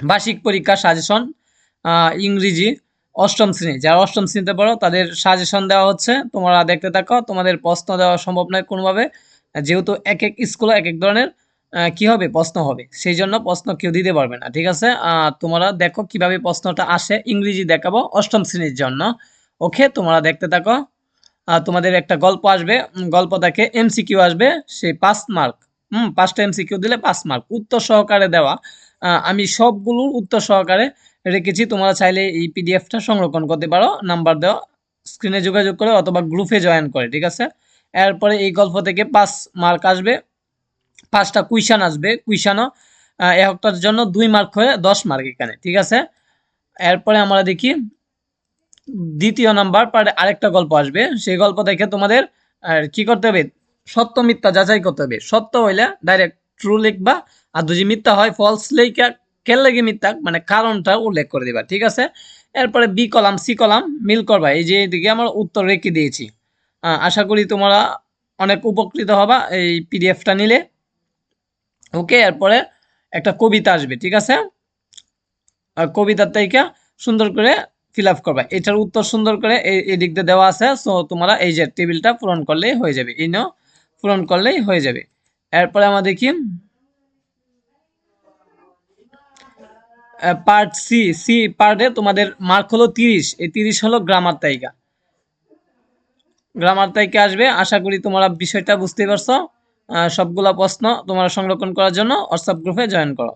বার্ষিক পরীক্ষা সাজেশন ইংরেজি অষ্টম শ্রেণি। যারা অষ্টম শ্রেণীতে পড়ো, তাদের সাজেশন দেওয়া হচ্ছে, তোমরা দেখতে থাকো, তোমাদের প্রশ্ন দেওয়া সম্ভব নয় কোনোভাবে। যেহেতু এক এক স্কুলে এক এক ধরনের কি হবে, প্রশ্ন হবে। সেই জন্য প্রশ্ন কেউ দিতে পারবে না, ঠিক আছে? তোমরা দেখো কীভাবে প্রশ্নটা আসে, ইংরেজি দেখাবো অষ্টম শ্রেণির জন্য। ওকে তোমরা দেখতে থাকো। তোমাদের একটা গল্প আসবে গল্প থেকে এমসিকিউ আসবে, সেই পাঁচ মার্ক হুম পাঁচটা এমসিকিউ দিলে পাঁচ মার্ক উত্তর সহকারে দেওয়া আমি সবগুলোর উত্তর সহকারে রেখেছি। তোমরা চাইলে এই পিডিএফটা সংরক্ষণ করতে পারো, নাম্বার দেওয়া স্ক্রিনে যোগাযোগ করে অথবা গ্রুপে জয়েন করে, ঠিক আছে? এরপরে এই গল্প থেকে পাঁচ মার্ক আসবে, পাঁচটা কুইশান আসবে। কুইশানও একটার জন্য দুই মার্ক হয়ে দশ মার্ক এখানে, ঠিক আছে? এরপরে আমরা দেখি, দ্বিতীয় নাম্বার পারে আরেকটা গল্প আসবে। সেই গল্প দেখে তোমাদের কি করতে হবে? সত্য মিথ্যা যাচাই করতে হবে। সত্য হইলে ডাইরেক্ট ট্রু লিখবা আর যদি মিথ্যা হয় ফলস লেখা কেন লাগে মিথ্যা? মানে কারণটা উল্লেখ করে দিবা, ঠিক আছে? এরপরে বি কলাম, সি কলাম, মিল করবা। এই যে এদিকে আমরা উত্তর রেখে দিয়েছি। আশা করি তোমরা অনেক উপকৃত হবা এই পিডিএফটা নিলে। ওকে, এরপরে একটা কবিতা আসবে, ঠিক আছে? কবিতার তাইকা সুন্দর করে ফিল আপ করবা। এটার উত্তর সুন্দর করে এই এই দিক দিয়ে দেওয়া আছে সো তোমরা এই যে টেবিলটা পূরণ করলেই হয়ে যাবে। এই নাও, পূরণ করলেই হয়ে যাবে। এরপরে আমরা দেখি পার্ট সি সি পার্টে তোমাদের মার্ক হলো তিরিশ। এই তিরিশ হলো গ্রামার তাইকা গ্রামার তাইকা আসবে। আশা করি তোমরা বিষয়টা বুঝতে পারছ। সবগুলা প্রশ্ন তোমরা সংরক্ষণ করার জন্য হোয়াটসঅ্যাপ গ্রুপে জয়েন করো।